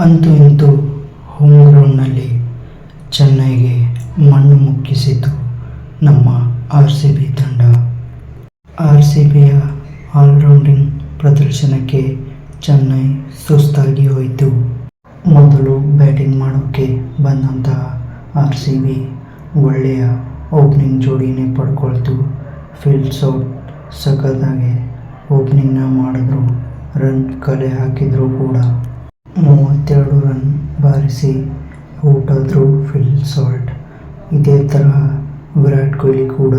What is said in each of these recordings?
ಅಂತೂ ಇಂತೂ ಹೋಮ್ ಗ್ರೌಂಡ್ನಲ್ಲಿ ಚೆನ್ನೈಗೆ ಮಣ್ಣು ಮುಕ್ಕಿಸಿತು ನಮ್ಮ ಆರ್ ಸಿ ಬಿ ತಂಡ. ಆರ್ ಸಿ ಬಿಯ ಆಲ್ರೌಂಡಿಂಗ್ ಪ್ರದರ್ಶನಕ್ಕೆ ಚೆನ್ನೈ ಸುಸ್ತಾಗಿ ಹೋಯಿತು. ಮೊದಲು ಬ್ಯಾಟಿಂಗ್ ಮಾಡೋಕ್ಕೆ ಬಂದಂತಹ ಆರ್ ಸಿ ಬಿ ಒಳ್ಳೆಯ ಓಪನಿಂಗ್ ಜೋಡಿನೇ ಪಡ್ಕೊಳ್ತು. ಫೀಲ್ಡ್ಸ್ ಔಟ್ ಸಖತ್ತಾಗಿ ಓಪನಿಂಗ್ನ ಮಾಡಿದ್ರು, ರನ್ ಕಲೆ ಹಾಕಿದ್ರು ಕೂಡ. ಮೂವತ್ತೆರಡು ರನ್ ಬಾರಿಸಿ ಔಟ್ ಆದರು ಫಿಲ್ ಸಾಲ್ಟ್. ಇದೇ ತರಹ ವಿರಾಟ್ ಕೊಹ್ಲಿ ಕೂಡ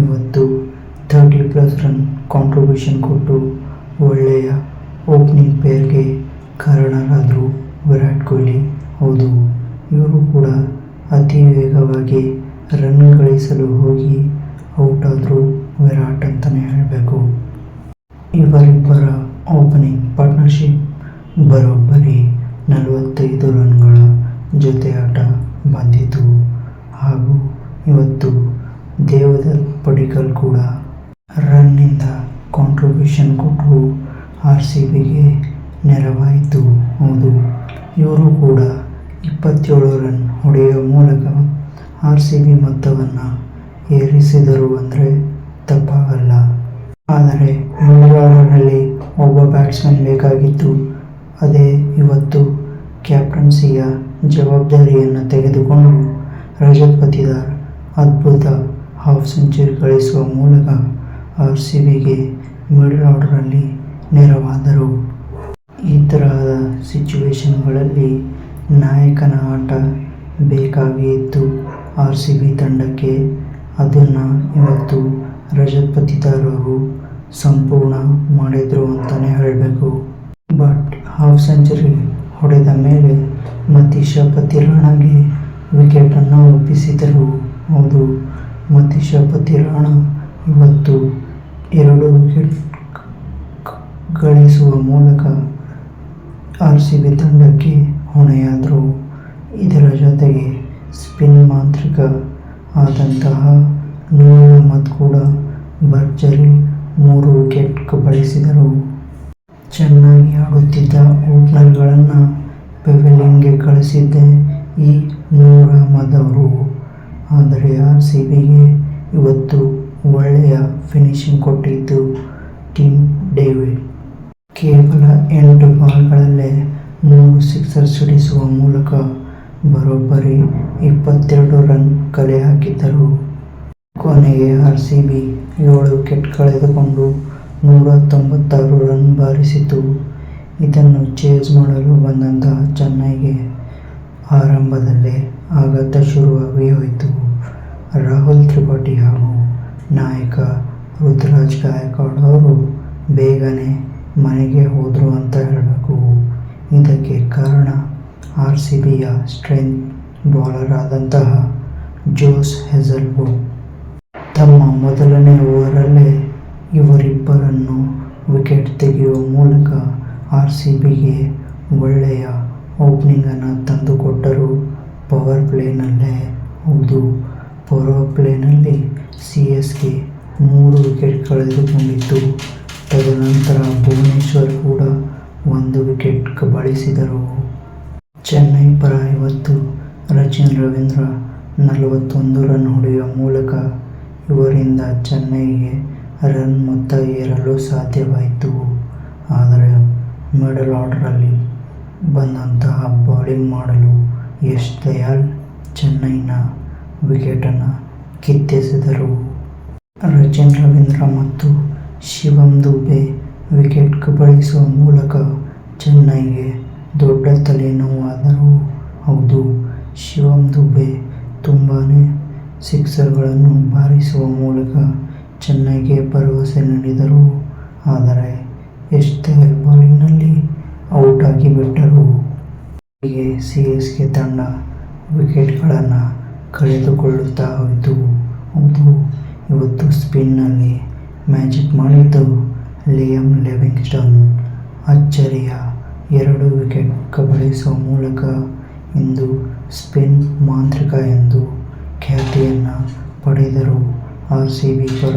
ಇವತ್ತು ಥರ್ಟಿ ಪ್ಲಸ್ ರನ್ ಕಾಂಟ್ರಿಬ್ಯೂಷನ್ ಕೊಟ್ಟು ಒಳ್ಳೆಯ ಓಪನಿಂಗ್ ಪೇರ್ಗೆ ಕಾರಣರಾದರು ವಿರಾಟ್ ಕೊಹ್ಲಿ. ಹೌದು, ಇವರು ಕೂಡ ಅತಿ ವೇಗವಾಗಿ ರನ್ ಗಳಿಸಲು ಹೋಗಿ ಔಟ್ ಆದರು ವಿರಾಟ್ ಅಂತಲೇ ಹೇಳಬೇಕು. ಇವರಿಬ್ಬರ ಓಪನಿಂಗ್ ಪಾರ್ಟ್ನರ್ಶಿಪ್ ಬರೋಬ್ಬರಿ ನಲವತ್ತೈದು ರನ್ಗಳ ಜೊತೆಯಾಟ ಬಂದಿತು. ಹಾಗೂ ಇವತ್ತು ದೇವದತ್ ಪಡಿಕಲ್ ಕೂಡ ರನ್ನಿಂದ ಕಾಂಟ್ರಿಬ್ಯೂಷನ್ ಕೊಟ್ಟು ಆರ್ ಸಿ ಬಿಗೆ ನೆರವಾಯಿತು ಹೌದು. ಇವರು ಕೂಡ ಇಪ್ಪತ್ತೇಳು ರನ್ ಹೊಡೆಯುವ ಮೂಲಕ ಆರ್ ಸಿ ಬಿ ಮೊತ್ತವನ್ನು ಏರಿಸಿದರು ಅಂದರೆ ತಪ್ಪಾಗಲ್ಲ. ಆದರೆ ಮುಂಬಾರನಲ್ಲಿ ಒಬ್ಬ ಬ್ಯಾಟ್ಸ್ಮನ್ ಬೇಕಾಗಿತ್ತು ಅದೇ ಇವತ್ತು ಕ್ಯಾಪ್ಟನ್ಸಿಯ ಜವಾಬ್ದಾರಿಯನ್ನು ತೆಗೆದುಕೊಂಡು ರಜತ್ ಪತಿದಾರ್ ಅದ್ಭುತ ಹಾಫ್ ಸೆಂಚುರಿ ಗಳಿಸುವ ಮೂಲಕ ಆರ್ ಸಿ ಬಿಗೆ ಮಿಡಲ್ ಆರ್ಡರಲ್ಲಿ ನೆರವಾದರು. ಈ ತರಹದ ಸಿಚುವೇಶನ್ಗಳಲ್ಲಿ ನಾಯಕನ ಆಟ ಬೇಕಾಗಿ ಇತ್ತು. ಆರ್ ಸಿ ಬಿ ತಂಡಕ್ಕೆ ಅದನ್ನು ಇವತ್ತು ರಜತ್ ಪತಿದಾರ್ ಅವರು ಸಂಪೂರ್ಣ ಮಾಡಿದರು ಅಂತಲೇ ಹೇಳಬೇಕು. ಬಟ್ ಹಾಫ್ ಸೆಂಚುರಿ ಹೊಡೆದ ಮೇಲೆ ಮತೀಶ ಪತಿರಾಣಗೆ ವಿಕೆಟನ್ನು ಒಪ್ಪಿಸಿದರು. ಹೌದು ಮತೀಶ ಪತಿರಾಣ ಇವತ್ತು ಎರಡು ವಿಕೆಟ್ ಗಳಿಸುವ ಮೂಲಕ ಆರ್ ಸಿ ಬಿ ತಂಡಕ್ಕೆ ಹೊಣೆಯಾದರು. ಇದರ ಜೊತೆಗೆ ಸ್ಪಿನ್ ಮಾಂತ್ರಿಕ ಆದಂತಹ ನೂರ್ ಅಹಮದ್ ಕೂಡ ಭರ್ಜರಿ ಮೂರು ವಿಕೆಟ್ ಬಳಸಿದರು. ಚೆನ್ನಾಗಿ ಆಡುತ್ತಿದ್ದ ಓಪನರ್ಗಳನ್ನು ಪೆವಿಲಿಯನ್ಗೆ ಕಳಿಸಿದ್ದೇ ಈ ಆರ್ ಸಿ ಬಿಗೆ ಇವತ್ತು ಒಳ್ಳೆಯ ಫಿನಿಶಿಂಗ್ ಕೊಟ್ಟಿದ್ದು ಟಿಮ್ ಡೇವಿಡ್. ಕೇವಲ ಎಂಟು ಬಾಲ್ಗಳಲ್ಲೇ ಮೂರು ಸಿಕ್ಸರ್ ಸಿಡಿಸುವ ಮೂಲಕ ಬರೋಬ್ಬರಿ ಇಪ್ಪತ್ತೆರಡು ರನ್ ಕಲೆ ಹಾಕಿದ್ದರು. ಕೊನೆಗೆ ಆರ್ ಸಿ ಬಿ ಏಳು ವಿಕೆಟ್ ಕಳೆದುಕೊಂಡು ನೂರ ತೊಂಬತ್ತಾರು ರನ್ ಬಾರಿಸಿತು. ಇದನ್ನು ಚೇಸ್ ಮಾಡಲು ಬಂದಂತಹ ಚೆನ್ನೈಗೆ ಆರಂಭದಲ್ಲೇ ಆಘಾತ ಶುರುವಾಗಿ ಹೋಯಿತು. ರಾಹುಲ್ ತ್ರಿಪಾಠಿ ಹಾಗೂ ನಾಯಕ ರುತುರಾಜ್ ಗಾಯಕ್ವಾಡ್ ಅವರು ಬೇಗನೆ ಮನೆಗೆ ಹೋದರು ಅಂತ ಹೇಳಬೇಕು. ಇದಕ್ಕೆ ಕಾರಣ ಆರ್ ಸಿ ಬಿಯ ಸ್ಟ್ರೆಂತ್ ಬೌಲರ್ ಆದಂತಹ ಜೋಸ್ ಹೆಜಲ್ವುಡ್ ತಮ್ಮ ಮೊದಲನೇ ಓವರಲ್ಲೇ ಇವರಿಬ್ಬರನ್ನು ವಿಕೆಟ್ ತೆಗೆಯುವ ಮೂಲಕ ಆರ್ ಸಿ ಬಿಗೆ ಒಳ್ಳೆಯ ಓಪನಿಂಗನ್ನು ತಂದುಕೊಟ್ಟರು. ಪವರ್ ಪ್ಲೇನಲ್ಲೇ ಹೌದು. ಪವರ್ ಪ್ಲೇನಲ್ಲಿ ಕೆ ಮೂರು ವಿಕೆಟ್ ಕಳೆದುಕೊಂಡಿತ್ತು. ತದನಂತರ ಭುವನೇಶ್ವರ್ ಕೂಡ ಒಂದು ವಿಕೆಟ್ ಕಬಳಿಸಿದರು ಚೆನ್ನೈ ಪರ ಇವತ್ತು ರಚಿನ್ ರವೀಂದ್ರ ನಲವತ್ತೊಂದು ರನ್ ಹೊಡೆಯುವ ಮೂಲಕ ಇವರಿಂದ ಚೆನ್ನೈಗೆ ರನ್ ಮೊತ್ತ ಏರಲು ಸಾಧ್ಯವಾಯಿತು. ಆದರೆ ಮಿಡಲ್ ಆರ್ಡರಲ್ಲಿ ಬಂದಂತಹ ಬೌಲಿಂಗ್ ಮಾಡಲು ಯಶ್ ದಯಾಳ್ ಚೆನ್ನೈನ ವಿಕೆಟನ್ನು ಕಿತ್ತೆಸೆದರು. ರಚಿನ್ ರವೀಂದ್ರ ಮತ್ತು ಶಿವಮ್ ದುಬೆ ವಿಕೆಟ್ ಕಬಳಿಸುವ ಮೂಲಕ ಚೆನ್ನೈಗೆ ದೊಡ್ಡ ತಲೆನೋವಾದರೂ. ಹೌದು ಶಿವಮ್ ದುಬೆ ತುಂಬಾ ಸಿಕ್ಸರ್ಗಳನ್ನು ಬಾರಿಸುವ ಮೂಲಕ ಚೆನ್ನೈಗೆ ಭರವಸೆ ನೀಡಿದರು. ಆದರೆ ಯಶ್ ಬಾಲಿಂಗ್ನಲ್ಲಿ ಔಟ್ ಆಗಿಬಿಟ್ಟರು ಹೀಗೆ ಸಿ ಎಸ್ ಕೆ ತಂಡ ವಿಕೆಟ್ಗಳನ್ನು ಕಳೆದುಕೊಳ್ಳುತ್ತಾ ಹೋಯಿತು. ಹೌದು ಇವತ್ತು ಸ್ಪಿನ್ನಲ್ಲಿ ಮ್ಯಾಜಿಕ್ ಮಾಡಿದ್ದು ಲಿಯಮ್ ಲಿವಿಂಗ್ಸ್ಟನ್. ಅಚ್ಚರಿಯ ಎರಡು ವಿಕೆಟ್ ಕಬಳಿಸುವ ಮೂಲಕ ಇಂದು ಸ್ಪಿನ್ ಮಾಂತ್ರಿಕ ಎಂದು ಖ್ಯಾತಿಯನ್ನು ಪಡೆದರು ಆರ್ ಸಿ ಬಿ ಪರ.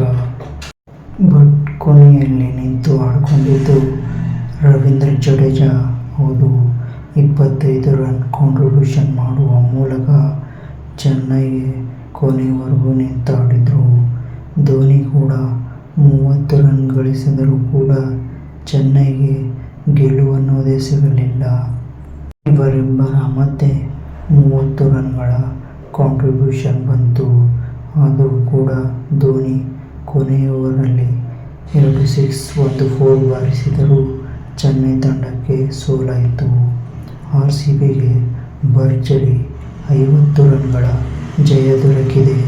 ಬಟ್ ಕೊನೆಯಲ್ಲಿ ನಿಂತು ಆಡಿಕೊಂಡಿದ್ದು ರವೀಂದ್ರ ಜಡೇಜಾ ಅವರು ಇಪ್ಪತ್ತೈದು ರನ್ ಕಾಂಟ್ರಿಬ್ಯೂಷನ್ ಮಾಡುವ ಮೂಲಕ ಚೆನ್ನೈಗೆ ಕೊನೆವರೆಗೂ ನಿಂತಾಡಿದರು ಧೋನಿ ಕೂಡ ಮೂವತ್ತು ರನ್ ಗಳಿಸಿದರೂ ಕೂಡ ಚೆನ್ನೈಗೆ ಗೆಲುವನ್ನೋದೇ ಸಿಗಲಿಲ್ಲ. ಇವರಿಬ್ಬರ ಮತ್ತೆ ಮೂವತ್ತು ರನ್ಗಳ ಕಾಂಟ್ರಿಬ್ಯೂಷನ್ ಬಂತು. ಆದರೂ ಕೂಡ ಧೋನಿ ಕೊನೆಯವರಲ್ಲಿ ಎರಡು ಸಿಕ್ಸ್, ಒಂದು ಫೋರ್ ಬಾರಿಸಿದರೂ ಚೆನ್ನೈ ತಂಡಕ್ಕೆ ಸೋಲಾಯಿತು. ಆರ್ಸಿಬಿಗೆ ಭರ್ಜರಿ ಐವತ್ತು ರನ್ಗಳ ಜಯ ದೊರಕಿದೆ.